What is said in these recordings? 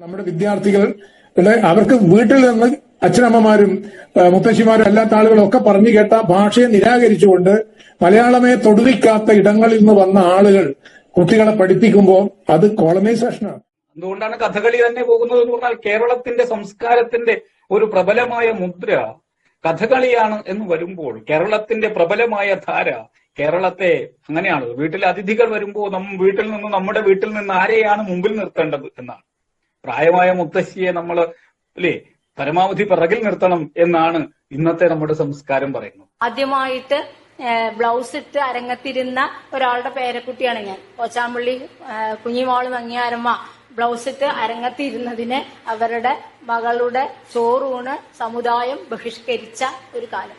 നമ്മുടെ വിദ്യാർത്ഥികൾ അവർക്ക് വീട്ടിൽ നിന്ന് അച്ഛനമ്മമാരും മുത്തശ്ശിമാരും അല്ലാത്ത ആളുകളും ഒക്കെ പറഞ്ഞു കേട്ട ഭാഷയെ നിരാകരിച്ചുകൊണ്ട് മലയാളമേ തൊടുവിക്കാത്ത ഇടങ്ങളിൽ നിന്ന് വന്ന ആളുകൾ കുട്ടികളെ പഠിപ്പിക്കുമ്പോൾ അത് കോളനൈസേഷനാണ് എന്തുകൊണ്ടാണ് കഥകളി തന്നെ പോകുന്നത് എന്ന് പറഞ്ഞാൽ കേരളത്തിന്റെ സംസ്കാരത്തിന്റെ ഒരു പ്രബലമായ മുദ്ര കഥകളിയാണ് എന്ന് വരുമ്പോൾ കേരളത്തിന്റെ പ്രബലമായ ധാര കേരളത്തെ അങ്ങനെയാണ്. വീട്ടിൽ അതിഥികൾ വരുമ്പോൾ നമ്മ വീട്ടിൽ നിന്ന് നമ്മുടെ വീട്ടിൽ നിന്ന് ആരെയാണ് മുമ്പിൽ നിർത്തേണ്ടത് എന്നാണ്. പ്രായമായ മുത്തശ്ശിയെ നമ്മൾ അല്ലേ പരമാവധി പിറകിൽ നിർത്തണം എന്നാണ് ഇന്നത്തെ നമ്മുടെ സംസ്കാരം പറയുന്നത്. ആദ്യമായിട്ട് ബ്ലൗസ് ഇട്ട് അരങ്ങത്തിരുന്ന ഒരാളുടെ പേരക്കുട്ടിയാണ് ഞാൻ. കോച്ചാമ്പള്ളി കുഞ്ഞിമാൾ കുഞ്ഞിമോൾ മങ്ങിയാരമ്മ. ബ്ലൗസ് ഇട്ട് അരങ്ങത്തിരുന്നതിന് അവരുടെ മകളുടെ ചോറൂണ് സമുദായം ബഹിഷ്കരിച്ച ഒരു കാലം.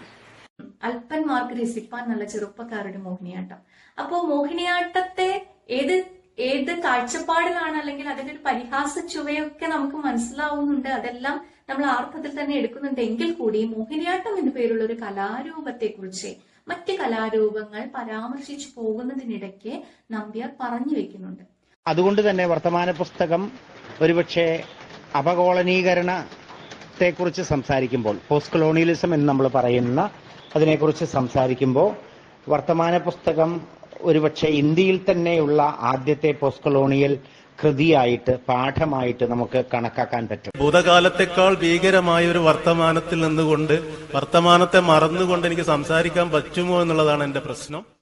അല്പന്മാർക്ക് രസിപ്പാൻ നല്ല ചെറുപ്പക്കാരുടെ മോഹിനിയാട്ടം. അപ്പോ മോഹിനിയാട്ടത്തെ ഏത് ഏത് കാഴ്ചപ്പാടിലാണ് അല്ലെങ്കിൽ അതിന്റെ ഒരു പരിഹാസ ചുവയൊക്കെ നമുക്ക് മനസ്സിലാവുന്നുണ്ട്. അതെല്ലാം നമ്മൾ ആർത്ഥത്തിൽ തന്നെ എടുക്കുന്നുണ്ട്. എങ്കിൽ കൂടി മോഹിനിയാട്ടം എന്നു പേരുള്ള ഒരു കലാരൂപത്തെ കുറിച്ച് മറ്റ് കലാരൂപങ്ങൾ പരാമർശിച്ചു പോകുന്നതിനിടയ്ക്ക് നമ്പ്യാർ പറഞ്ഞു വെക്കുന്നുണ്ട്. അതുകൊണ്ട് തന്നെ വർത്തമാന പുസ്തകം ഒരുപക്ഷെ അപകോളനീകരണത്തെക്കുറിച്ച് സംസാരിക്കുമ്പോൾ പോസ്റ്റ് കൊളോണിയലിസം എന്ന് നമ്മൾ പറയുന്ന അതിനെക്കുറിച്ച് സംസാരിക്കുമ്പോൾ വർത്തമാന പുസ്തകം ഒരുപക്ഷെ ഇന്ത്യയിൽ തന്നെയുള്ള ആദ്യത്തെ പോസ്റ്റ് കൊളോണിയൽ കൃതിയായിട്ട് പാഠമായിട്ട് നമുക്ക് കണക്കാക്കാൻ പറ്റും. ഭൂതകാലത്തെക്കാൾ ഭീകരമായ ഒരു വർത്തമാനത്തിൽ നിന്നുകൊണ്ട് വർത്തമാനത്തെ മറന്നുകൊണ്ട് എനിക്ക് സംസാരിക്കാൻ പറ്റുമോ എന്നുള്ളതാണ് എന്റെ പ്രശ്നം.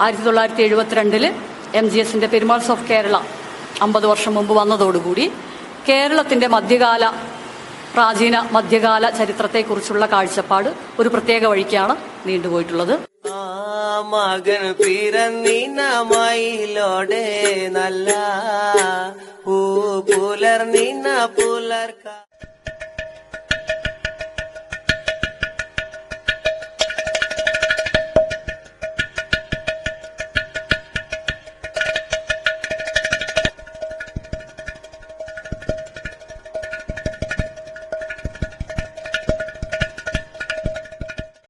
ആയിരത്തി തൊള്ളായിരത്തി എഴുപത്തിരണ്ടിൽ എം ജി എസിന്റെ പെരുമാൾസ് ഓഫ് കേരള അമ്പത് വർഷം മുമ്പ് വന്നതോടുകൂടി കേരളത്തിന്റെ മധ്യകാല പ്രാചീന മധ്യകാല ചരിത്രത്തെക്കുറിച്ചുള്ള കാഴ്ചപ്പാട് ഒരു പ്രത്യേക വഴിക്കാണ് നീണ്ടുപോയിട്ടുള്ളത്. മകൻ നല്ല പൂ പുലർന്നിന പുലർക്ക